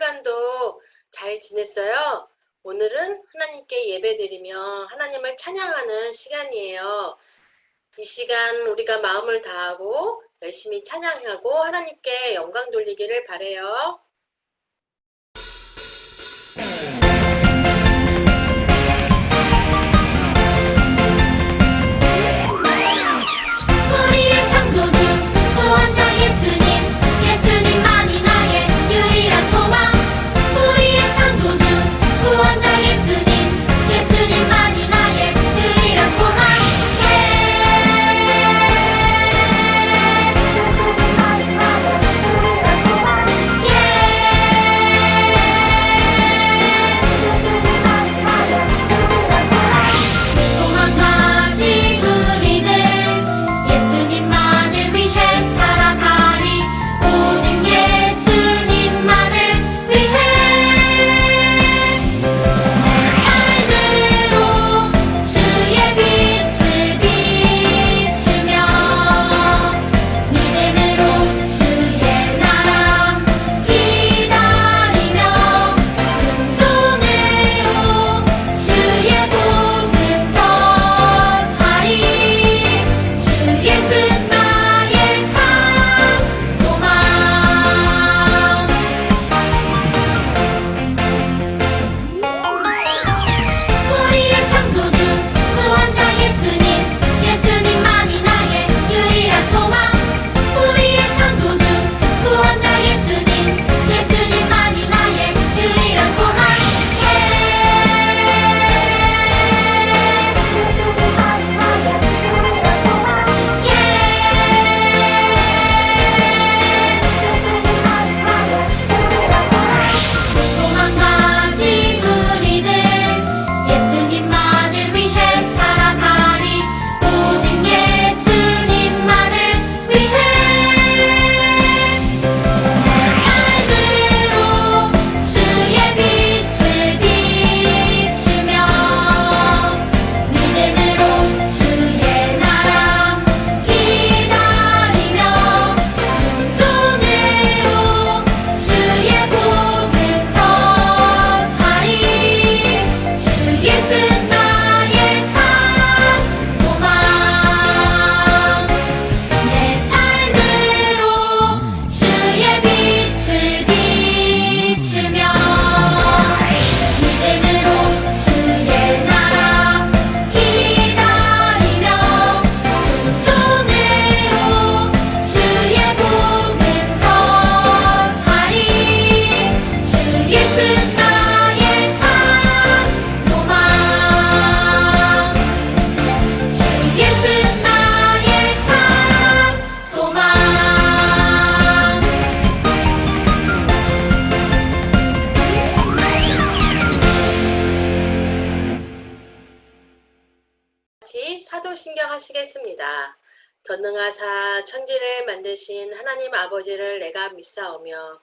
주간도 잘 지냈어요? 오늘은 하나님께 예배드리며 하나님을 찬양하는 시간이에요. 이 시간 우리가 마음을 다하고 열심히 찬양하고 하나님께 영광 돌리기를 바래요. 같이 사도신경 하시겠습니다. 전능하사 천지를 만드신 하나님 아버지를 내가 믿사오며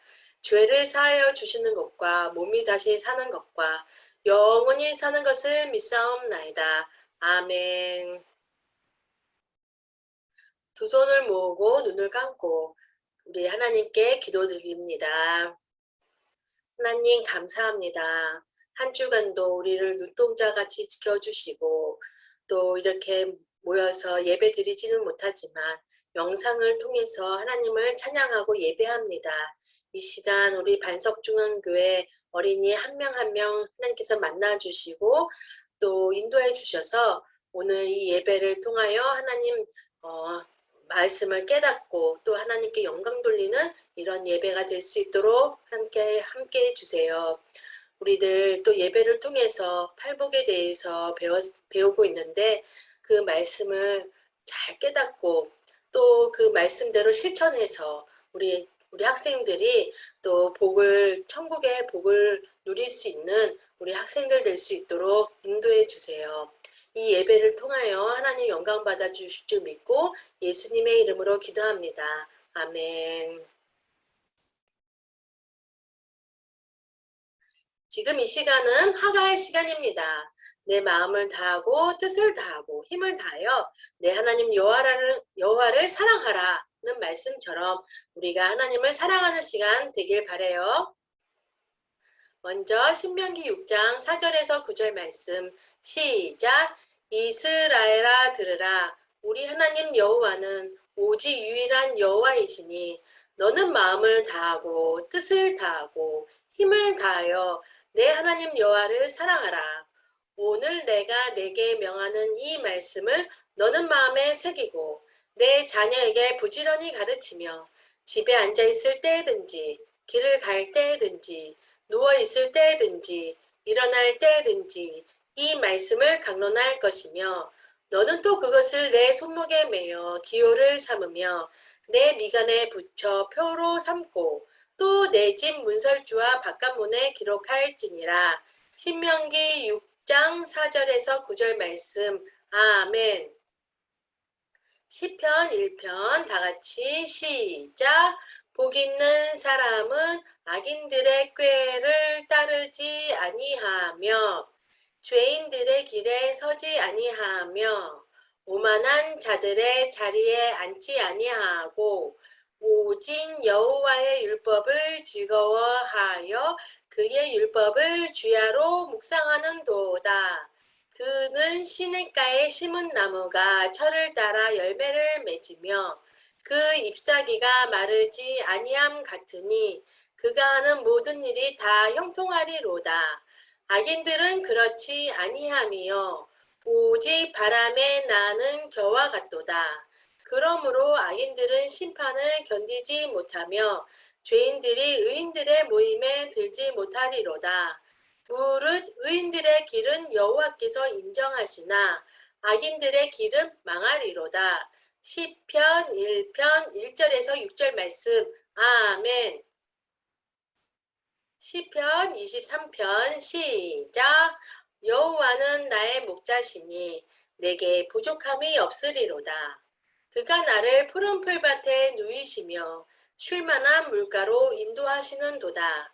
죄를 사하여 주시는 것과 몸이 다시 사는 것과 영원히 사는 것을 믿사옵나이다. 아멘. 두 손을 모으고 눈을 감고 우리 하나님께 기도드립니다. 하나님 감사합니다. 한 주간도 우리를 눈동자같이 지켜주시고 또 이렇게 모여서 예배 드리지는 못하지만 영상을 통해서 하나님을 찬양하고 예배합니다. 이 시간 우리 반석중앙교회 어린이 한 명 한 명 하나님께서 만나주시고 또 인도해 주셔서 오늘 이 예배를 통하여 하나님 어, 말씀을 깨닫고 또 하나님께 영광 돌리는 이런 예배가 될 수 있도록 함께 함께 해 주세요. 우리들 또 예배를 통해서 팔복에 대해서 배워, 배우고 있는데 그 말씀을 잘 깨닫고 또 그 말씀대로 실천해서 우리 우리 학생들이 또 복을 천국의 복을 누릴 수 있는 우리 학생들 될 수 있도록 인도해 주세요. 이 예배를 통하여 하나님 영광 받아 주실 줄 믿고 예수님의 이름으로 기도합니다. 아멘. 지금 이 시간은 하가의 시간입니다. 내 마음을 다하고 뜻을 다하고 힘을 다하여 내 하나님 여호와를 여호와를 사랑하라 는 말씀처럼 우리가 하나님을 사랑하는 시간 되길 바래요. 먼저 신명기 6장 4절에서 9절 말씀 시작 이스라엘아 들으라 우리 하나님 여호와는 오직 유일한 여호와이시니 너는 마음을 다하고 뜻을 다하고 힘을 다하여 내 하나님 여호와를 사랑하라. 오늘 내가 내게 명하는 이 말씀을 너는 마음에 새기고 내 자녀에게 부지런히 가르치며 집에 앉아 있을 때든지 길을 갈 때든지 누워 있을 때든지 일어날 때든지 이 말씀을 강론할 것이며 너는 또 그것을 내 손목에 매어 기호를 삼으며 내 미간에 붙여 표로 삼고 또 내 집 문설주와 바깥문에 기록할지니라. 신명기 6장 4절에서 9절 말씀. 아멘. 시편 1편 다 같이 시작. 복 있는 사람은 악인들의 꾀를 따르지 아니하며 죄인들의 길에 서지 아니하며 오만한 자들의 자리에 앉지 아니하고 오직 여호와의 율법을 즐거워하여 그의 율법을 주야로 묵상하는 도다. 그는 시냇가에 심은 나무가 철을 따라 열매를 맺으며 그 잎사귀가 마르지 아니함 같으니 그가 하는 모든 일이 다 형통하리로다. 악인들은 그렇지 아니함이요 오직 바람에 나는 겨와 같도다. 그러므로 악인들은 심판을 견디지 못하며 죄인들이 의인들의 모임에 들지 못하리로다. 무릇 의인들의 길은 여호와께서 인정하시나 악인들의 길은 망하리로다. 시편 1편 1절에서 6절 말씀. 아멘. 시편 23편 시작. 여호와는 나의 목자시니 내게 부족함이 없으리로다. 그가 나를 푸른 풀밭에 누이시며 쉴만한 물가로 인도하시는 도다.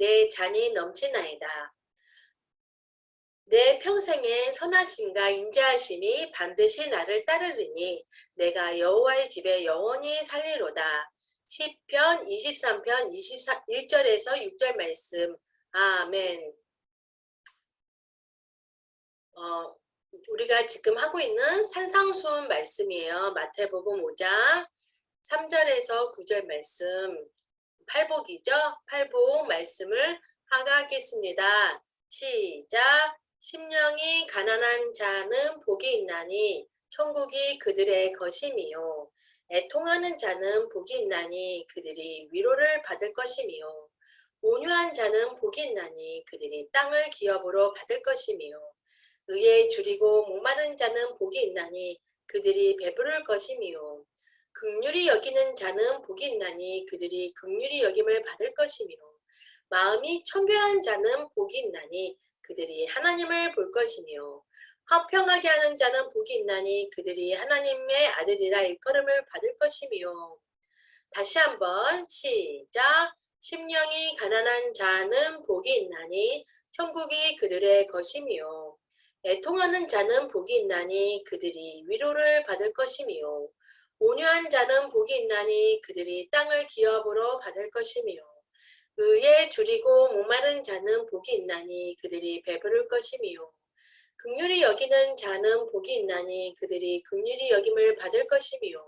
내 잔이 넘치나이다. 내 평생의 선하심과 인자하심이 반드시 나를 따르리니 내가 여호와의 집에 영원히 살리로다. 시편 23편 24, 1절에서 6절 말씀. 아멘. 어, 우리가 지금 하고 있는 산상수훈 말씀이에요. 마태복음 5장 3절에서 9절 말씀. 팔복이죠? 팔복 말씀을 하가하겠습니다. 시작. 심령이 가난한 자는 복이 있나니 천국이 그들의 것임이요. 애통하는 자는 복이 있나니 그들이 위로를 받을 것임이요. 온유한 자는 복이 있나니 그들이 땅을 기업으로 받을 것임이요. 의에 줄이고 목마른 자는 복이 있나니 그들이 배부를 것임이요. 극률이 여기는 자는 복이 있나니 그들이 극률이 여김을 받을 것이며 마음이 청결한 자는 복이 있나니 그들이 하나님을 볼 것이며. 화평하게 하는 자는 복이 있나니 그들이 하나님의 아들이라 일컬음을 받을 것이며 다시 한번 시작. 심령이 가난한 자는 복이 있나니 천국이 그들의 것이며 애통하는 자는 복이 있나니 그들이 위로를 받을 것이며 온유한 자는 복이 있나니 그들이 땅을 기업으로 받을 것이며 의에 줄이고 목마른 자는 복이 있나니 그들이 배부를 것이며 극률이 여기는 자는 복이 있나니 그들이 극률이 여김을 받을 것이며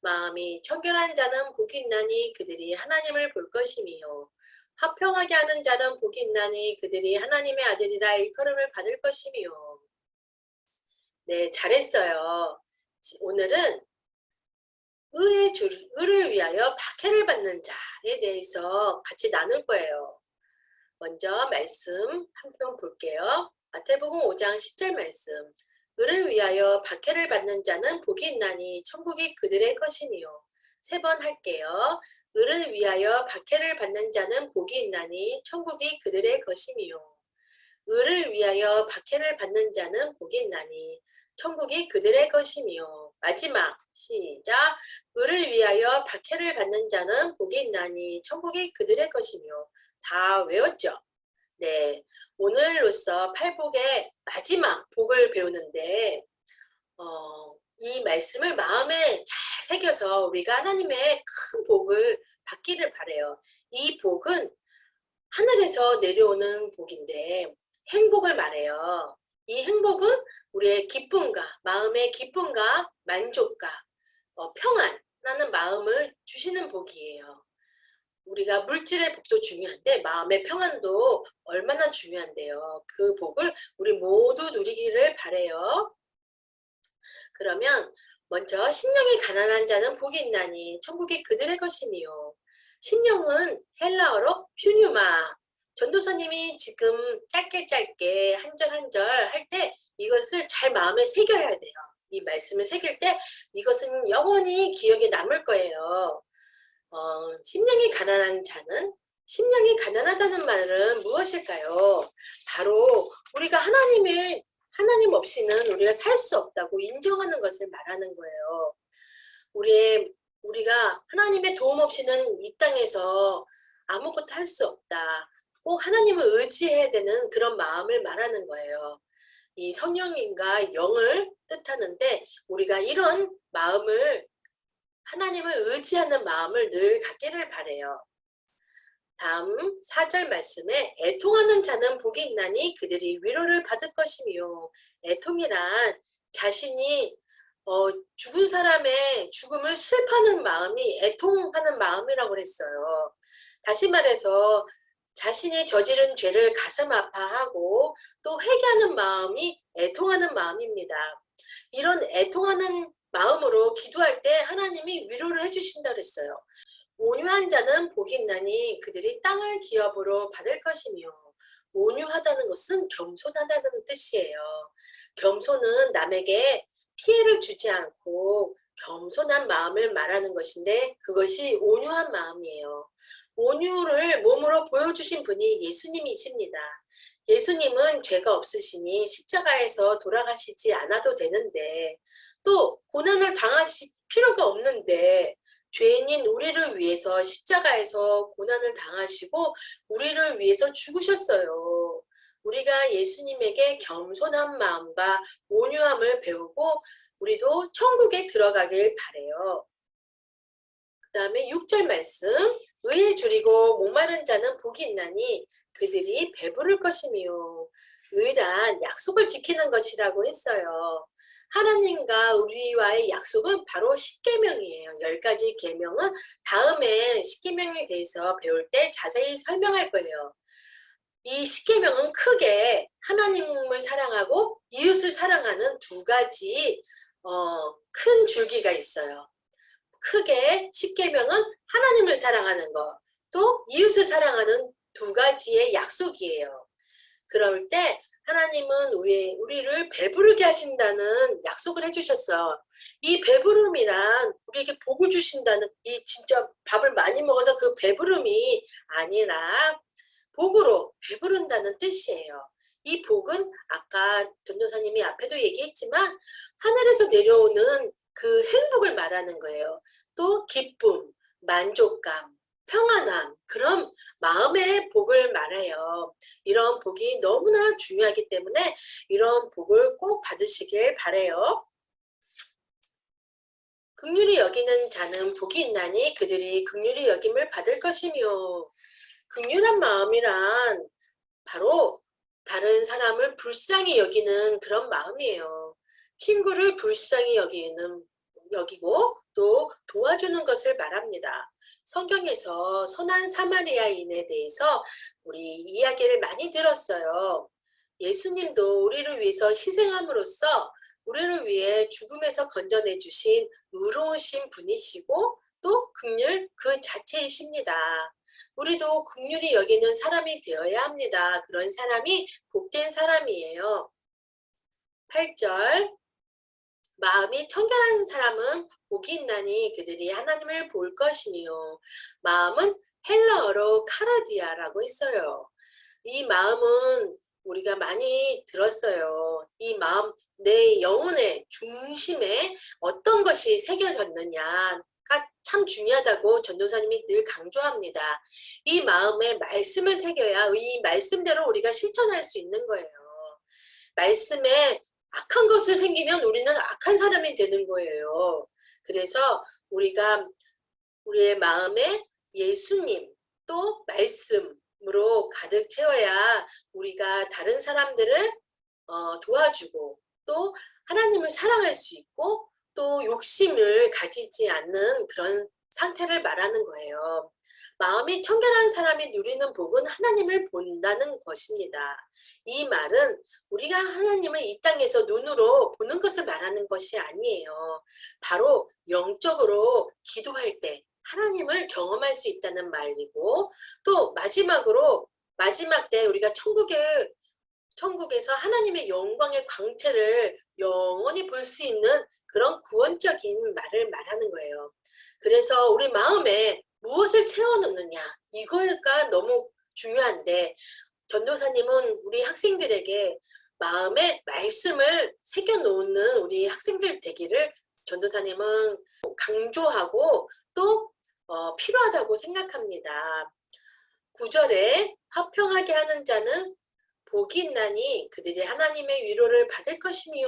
마음이 청결한 자는 복이 있나니 그들이 하나님을 볼 것이미요. 화평하게 하는 자는 복이 있나니 그들이 하나님의 아들이라 일컬음을 받을 것이미요. 네, 잘했어요. 지- 오늘은 의의 줄, 의를 위하여 박해를 받는 자에 대해서 같이 나눌 거예요. 먼저 말씀 한 편 볼게요. 마태복음 5장 10절 말씀. 의를 위하여 박해를 받는 자는 복이 있나니 천국이 그들의 것이니요. 세 번 할게요. 의를 위하여 박해를 받는 자는 복이 있나니 천국이 그들의 것이니요. 의를 위하여 박해를 받는 자는 복이 있나니 천국이 그들의 것이니요. 마지막 시작. 의를 위하여 박해를 받는 자는 복이 있나니 천국이 그들의 것이며 다 외웠죠? 네. 오늘로써 팔복의 마지막 복을 배우는데 어, 이 말씀을 마음에 잘 새겨서 우리가 하나님의 큰 복을 받기를 바래요. 이 복은 하늘에서 내려오는 복인데 행복을 말해요. 이 행복은 우리의 기쁨과 마음의 기쁨과 만족과 어, 평안하는 마음을 주시는 복이에요. 우리가 물질의 복도 중요한데 마음의 평안도 얼마나 중요한데요. 그 복을 우리 모두 누리기를 바래요. 그러면 먼저 심령이 가난한 자는 복이 있나니 천국이 그들의 것이니요. 심령은 헬라어로 퓨뉴마. 전도사님이 지금 짧게 짧게 한 절 한 절 할 때 이것을 잘 마음에 새겨야 돼요. 이 말씀을 새길 때 이것은 영원히 기억에 남을 거예요. 어, 심령이 가난한 자는 심령이 가난하다는 말은 무엇일까요? 바로 우리가 하나님의 하나님 없이는 우리가 살 수 없다고 인정하는 것을 말하는 거예요. 우리의 우리가 하나님의 도움 없이는 이 땅에서 아무것도 할 수 없다. 꼭 하나님을 의지해야 되는 그런 마음을 말하는 거예요. 이 성령인가 영을 뜻하는데 우리가 이런 마음을 하나님을 의지하는 마음을 늘 갖기를 바래요. 다음 4절 말씀에 애통하는 자는 복이 있나니 그들이 위로를 받을 것이며 애통이란 자신이 어, 죽은 사람의 죽음을 슬퍼하는 마음이 애통하는 마음이라고 했어요. 다시 말해서 자신이 저지른 죄를 가슴 아파하고 또 회개하는 마음이 애통하는 마음입니다. 이런 애통하는 마음으로 기도할 때 하나님이 위로를 해주신다 그랬어요. 온유한 자는 복이 있나니 그들이 땅을 기업으로 받을 것이며 온유하다는 것은 겸손하다는 뜻이에요. 겸손은 남에게 피해를 주지 않고 겸손한 마음을 말하는 것인데 그것이 온유한 마음이에요. 온유를 몸으로 보여주신 분이 예수님이십니다. 예수님은 죄가 없으시니 십자가에서 돌아가시지 않아도 되는데 또 고난을 당하실 필요가 없는데 죄인인 우리를 위해서 십자가에서 고난을 당하시고 우리를 위해서 죽으셨어요. 우리가 예수님에게 겸손한 마음과 온유함을 배우고 우리도 천국에 들어가길 바래요. 그 다음에 6절 말씀 의에 줄이고 목마른 자는 복이 있나니 그들이 배부를 것이며 의란 약속을 지키는 것이라고 했어요. 하나님과 우리와의 약속은 바로 십계명이에요. 열 가지 계명은 다음에 십계명에 대해서 배울 때 자세히 설명할 거예요. 이 십계명은 크게 하나님을 사랑하고 이웃을 사랑하는 두 가지 어, 큰 줄기가 있어요. 크게 십계명은 하나님을 사랑하는 것, 또 이웃을 사랑하는 두 가지의 약속이에요. 그럴 때 하나님은 우리, 우리를 배부르게 하신다는 약속을 해주셨어. 이 배부름이란 우리에게 복을 주신다는 이 진짜 밥을 많이 먹어서 그 배부름이 아니라 복으로 배부른다는 뜻이에요. 이 복은 아까 전도사님이 앞에도 얘기했지만 하늘에서 내려오는 그 행복을 말하는 거예요. 또 기쁨, 만족감, 평안함, 그런 마음의 복을 말해요. 이런 복이 너무나 중요하기 때문에 이런 복을 꼭 받으시길 바래요. 극률이 여기는 자는 복이 있나니 그들이 극률이 여김을 받을 것이며 극률한 마음이란 바로 다른 사람을 불쌍히 여기는 그런 마음이에요. 친구를 불쌍히 여기는 여기고 또 도와주는 것을 말합니다. 성경에서 선한 사마리아인에 대해서 우리 이야기를 많이 들었어요. 예수님도 우리를 위해서 희생함으로써 우리를 위해 죽음에서 건져내 주신 의로우신 분이시고 또 긍휼 그 자체이십니다. 우리도 긍휼이 여기는 사람이 되어야 합니다. 그런 사람이 복된 사람이에요. 8절 마음이 청결한 사람은 복이 있나니 그들이 하나님을 볼 것이니요. 마음은 헬라어로 카라디아라고 했어요. 이 마음은 우리가 많이 들었어요. 이 마음, 내 영혼의 중심에 어떤 것이 새겨졌느냐가 참 중요하다고 전도사님이 늘 강조합니다. 이 마음에 말씀을 새겨야 이 말씀대로 우리가 실천할 수 있는 거예요. 말씀에 악한 것을 생기면 우리는 악한 사람이 되는 거예요. 그래서 우리가 우리의 마음에 예수님 또 말씀으로 가득 채워야 우리가 다른 사람들을 어, 도와주고 또 하나님을 사랑할 수 있고 또 욕심을 가지지 않는 그런 상태를 말하는 거예요. 마음이 청결한 사람이 누리는 복은 하나님을 본다는 것입니다. 이 말은 우리가 하나님을 이 땅에서 눈으로 보는 것을 말하는 것이 아니에요. 바로 영적으로 기도할 때 하나님을 경험할 수 있다는 말이고 또 마지막으로 마지막 때 우리가 천국에 천국에서 하나님의 영광의 광채를 영원히 볼 수 있는 그런 구원적인 말을 말하는 거예요. 그래서 우리 마음에 무엇을 채워놓느냐 이거가 너무 중요한데 전도사님은 우리 학생들에게 마음에 말씀을 새겨놓는 우리 학생들 되기를 전도사님은 강조하고 또 어, 필요하다고 생각합니다. 9절에 화평하게 하는 자는 복이 있나니 그들이 하나님의 위로를 받을 것이며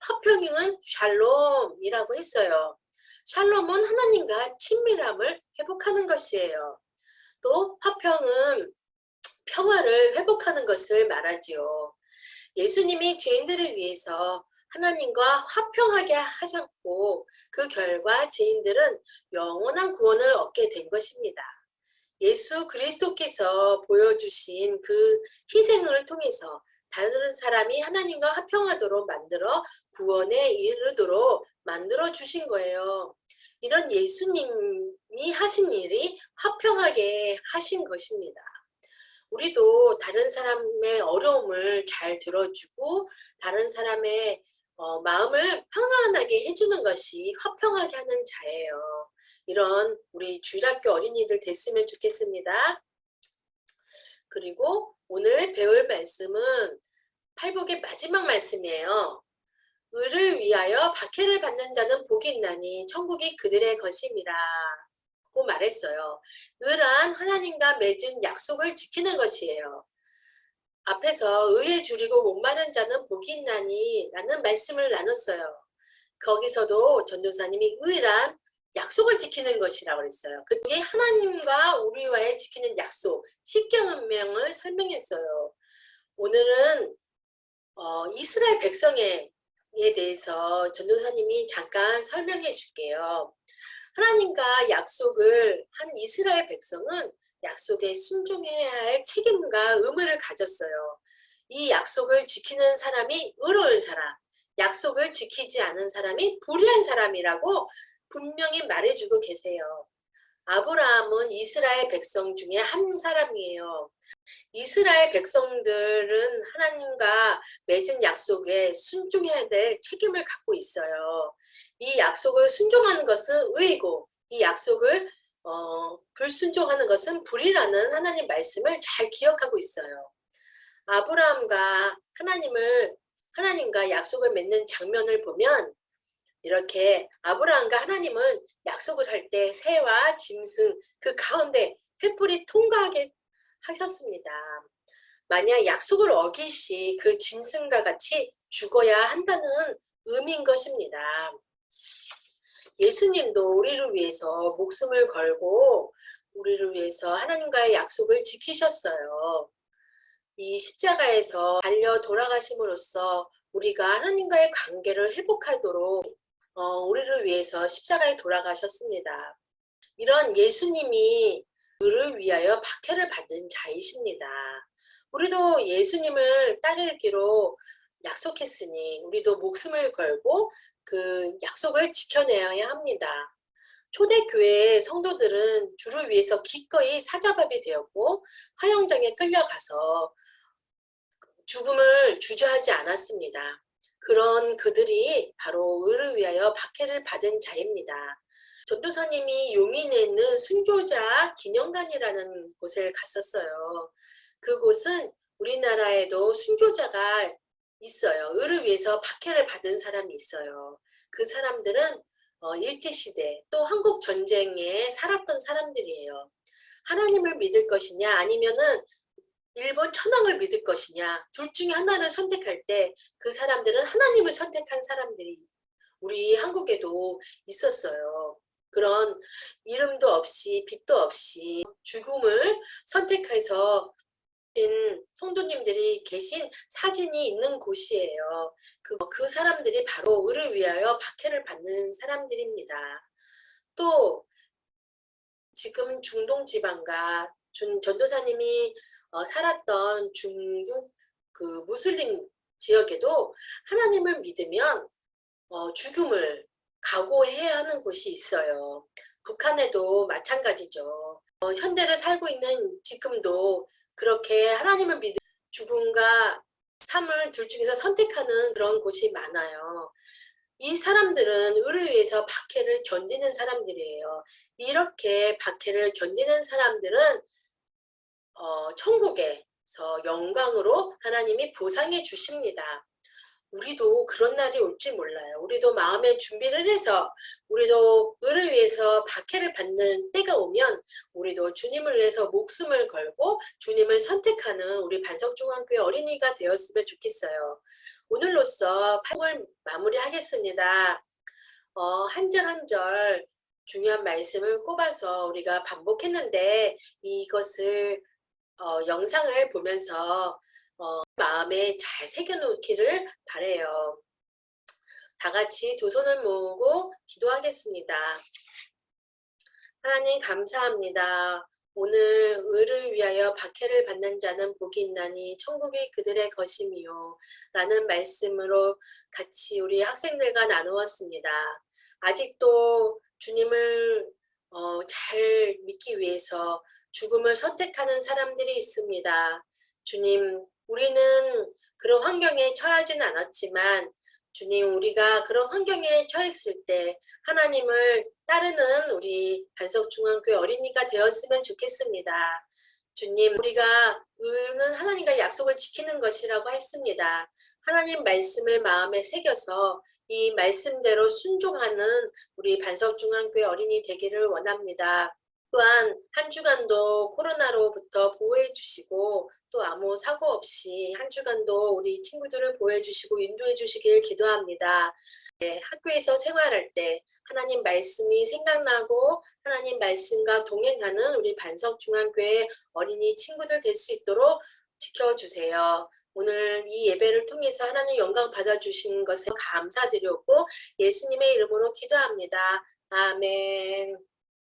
화평은 샬롬이라고 했어요. 샬롬은 하나님과 친밀함을 회복하는 것이에요. 또 화평은 평화를 회복하는 것을 말하지요. 예수님이 죄인들을 위해서 하나님과 화평하게 하셨고 그 결과 죄인들은 영원한 구원을 얻게 된 것입니다. 예수 그리스도께서 보여주신 그 희생을 통해서 다른 사람이 하나님과 화평하도록 만들어 구원에 이르도록 만들어 주신 거예요. 이런 예수님이 하신 일이 화평하게 하신 것입니다. 우리도 다른 사람의 어려움을 잘 들어주고 다른 사람의 어, 마음을 편안하게 해주는 것이 화평하게 하는 자예요. 이런 우리 주일학교 어린이들 됐으면 좋겠습니다. 그리고 오늘 배울 말씀은 팔복의 마지막 말씀이에요. 의를 위하여 박해를 받는 자는 복이 있나니 천국이 그들의 것임이라. 고 말했어요. 의란 하나님과 맺은 약속을 지키는 것이에요. 앞에서 의에 줄이고 목마른 자는 복이 있나니 라는 말씀을 나눴어요. 거기서도 전도사님이 의란 약속을 지키는 것이라고 그랬어요. 그게 하나님과 우리와의 지키는 약속, 십계명을 설명했어요. 오늘은 어, 이스라엘 백성에 대해서 전도사님이 잠깐 설명해 줄게요. 하나님과 약속을 한 이스라엘 백성은 약속에 순종해야 할 책임과 의무를 가졌어요. 이 약속을 지키는 사람이 의로운 사람, 약속을 지키지 않은 사람이 불의한 사람이라고 분명히 말해주고 계세요. 아브라함은 이스라엘 백성 중에 한 사람이에요. 이스라엘 백성들은 하나님과 맺은 약속에 순종해야 될 책임을 갖고 있어요. 이 약속을 순종하는 것은 의이고 이 약속을 어, 불순종하는 것은 불이라는 하나님 말씀을 잘 기억하고 있어요. 아브라함과 하나님을 하나님과 약속을 맺는 장면을 보면 이렇게 아브라함과 하나님은 약속을 할 때 새와 짐승 그 가운데 횃불이 통과하게 하셨습니다. 만약 약속을 어기시 그 짐승과 같이 죽어야 한다는 의미인 것입니다. 예수님도 우리를 위해서 목숨을 걸고 우리를 위해서 하나님과의 약속을 지키셨어요. 이 십자가에서 달려 돌아가심으로써 우리가 하나님과의 관계를 회복하도록 어, 우리를 위해서 십자가에 돌아가셨습니다. 이런 예수님이 그를 위하여 박해를 받은 자이십니다. 우리도 예수님을 따르기로 약속했으니 우리도 목숨을 걸고 그 약속을 지켜내야 합니다. 초대교회 성도들은 주를 위해서 기꺼이 사자밥이 되었고 화영장에 끌려가서 죽음을 주저하지 않았습니다. 그런 그들이 바로 의를 위하여 박해를 받은 자입니다. 전도사님이 용인에 있는 순교자 기념관이라는 곳을 갔었어요. 그곳은 우리나라에도 순교자가 있어요. 의를 위해서 박해를 받은 사람이 있어요. 그 사람들은 어, 일제시대 또 한국 전쟁에 살았던 사람들이에요. 하나님을 믿을 것이냐 아니면은 일본 천황을 믿을 것이냐 둘 중에 하나를 선택할 때 그 사람들은 하나님을 선택한 사람들이 우리 한국에도 있었어요. 그런 이름도 없이 빛도 없이 죽음을 선택해서 성도님들이 계신 사진이 있는 곳이에요. 그, 그 사람들이 바로 의를 위하여 박해를 받는 사람들입니다. 또 지금 중동 지방과 준, 전도사님이 어, 살았던 중국 그 무슬림 지역에도 하나님을 믿으면 어, 죽음을 각오해야 하는 곳이 있어요. 북한에도 마찬가지죠. 어, 현대를 살고 있는 지금도 그렇게 하나님을 믿는 죽음과 삶을 둘 중에서 선택하는 그런 곳이 많아요. 이 사람들은 의를 위해서 박해를 견디는 사람들이에요. 이렇게 박해를 견디는 사람들은 어, 천국에서 영광으로 하나님이 보상해 주십니다. 우리도 그런 날이 올지 몰라요. 우리도 마음의 준비를 해서 우리도 의를 위해서 박해를 받는 때가 오면 우리도 주님을 위해서 목숨을 걸고 주님을 선택하는 우리 반석중앙교회 어린이가 되었으면 좋겠어요. 오늘로써 8월 마무리하겠습니다. 어, 한절 한절 중요한 말씀을 꼽아서 우리가 반복했는데 이것을 어, 영상을 보면서 어, 마음에 잘 새겨놓기를 바래요. 다 같이 두 손을 모으고 기도하겠습니다. 하나님 감사합니다. 오늘 의를 위하여 박해를 받는 자는 복이 있나니 천국이 그들의 것이미요. 라는 말씀으로 같이 우리 학생들과 나누었습니다. 아직도 주님을 어, 잘 믿기 위해서 죽음을 선택하는 사람들이 있습니다. 주님, 우리는 그런 환경에 처하지는 않았지만 주님 우리가 그런 환경에 처했을 때 하나님을 따르는 우리 반석중앙교회 어린이가 되었으면 좋겠습니다. 주님 우리가 의는 하나님과 약속을 지키는 것이라고 했습니다. 하나님 말씀을 마음에 새겨서 이 말씀대로 순종하는 우리 반석중앙교회 어린이 되기를 원합니다. 또한 한 주간도 코로나로부터 보호해 주시고 또 아무 사고 없이 한 주간도 우리 친구들을 보호해 주시고 인도해 주시길 기도합니다. 네, 학교에서 생활할 때 하나님 말씀이 생각나고 하나님 말씀과 동행하는 우리 반석중앙교회 어린이 친구들 될 수 있도록 지켜주세요. 오늘 이 예배를 통해서 하나님 영광 받아주신 것에 감사드렸고 예수님의 이름으로 기도합니다. 아멘.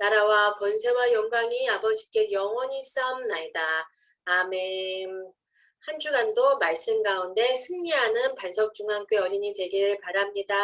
나라와 권세와 영광이 아버지께 영원히 싸움나이다. 아멘. 한 주간도 말씀 가운데 승리하는 반석중앙교회 어린이 되길 바랍니다.